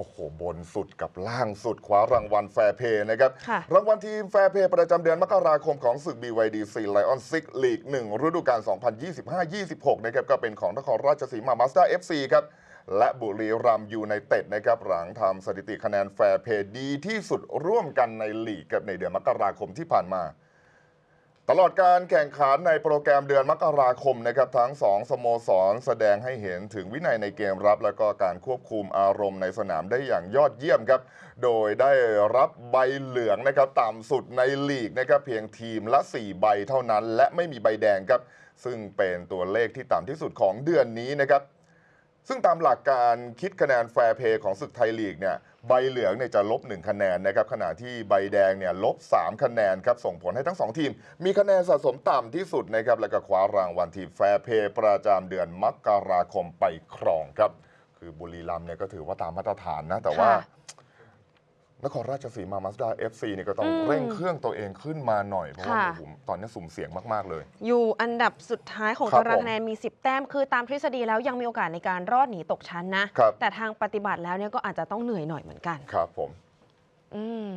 โอ้โห บนสุดกับล่างสุดคว้ารางวัลแฟร์เพย์นะครับค่ะรางวัลทีมแฟร์เพย์ประจำเดือนมกราคมของศึก BYD C Lion 6 League 1ฤดูกาล 2025-26 นะครับ ก็เป็นของนครราชสีมา Mazda FC ครับ และบุรีรัมย์ยูไนเต็ดนะครับ หลังทำสถิติคะแนนแฟร์เพย์ดีที่สุดร่วมกันในลีกกับในเดือนมกราคมที่ผ่านมา ตลอดการแข่งขันในโปรแกรมเดือนมกราคมนะครับทั้งสองสโมสร แสดงให้เห็นถึงวินัยในเกมรับ และก็การควบคุมอารมณ์ในสนามได้อย่างยอดเยี่ยมครับ โดยได้รับใบเหลืองนะครับต่ำสุดในลีกนะครับเพียงทีมละ 4 ใบเท่านั้น และไม่มีใบแดงครับ ซึ่งเป็นตัวเลขที่ต่ำที่สุดของเดือนนี้นะครับ ซึ่งตามหลักการคิดคะแนนแฟร์เพย์ของศึกไทยลีกเนี่ยใบเหลืองเนี่ยจะลบ 1 คะแนนนะครับขณะที่ใบแดงเนี่ยลบ 3 คะแนนครับส่งผลให้ทั้ง 2 ทีม มีคะแนนสะสมต่ำที่สุดนะครับแล้วก็คว้ารางวัลทีมแฟร์เพย์ประจำเดือนมกราคมไปครองครับ คือบุรีรัมย์เนี่ยก็ถือว่าตามมาตรฐานนะแต่ว่าค่ะ นครราชสีมามาสด้าเอฟซีเนี่ยก็ต้องอืม เร่งเครื่องตัวเองขึ้นมาหน่อย เพราะว่าค่ะ โอ้โหตอนนี้สุ่มเสี่ยงมาก ๆ เลย อยู่อันดับสุดท้ายของครับตารางผมคะแนนมี 10 แต้ม คือตามทฤษฎีแล้วยังมีโอกาสในการรอดหนีตกชั้นนะ ครับ แต่ทางปฏิบัติแล้วเนี่ยก็อาจจะต้องเหนื่อยหน่อยเหมือนกัน ครับผม อืม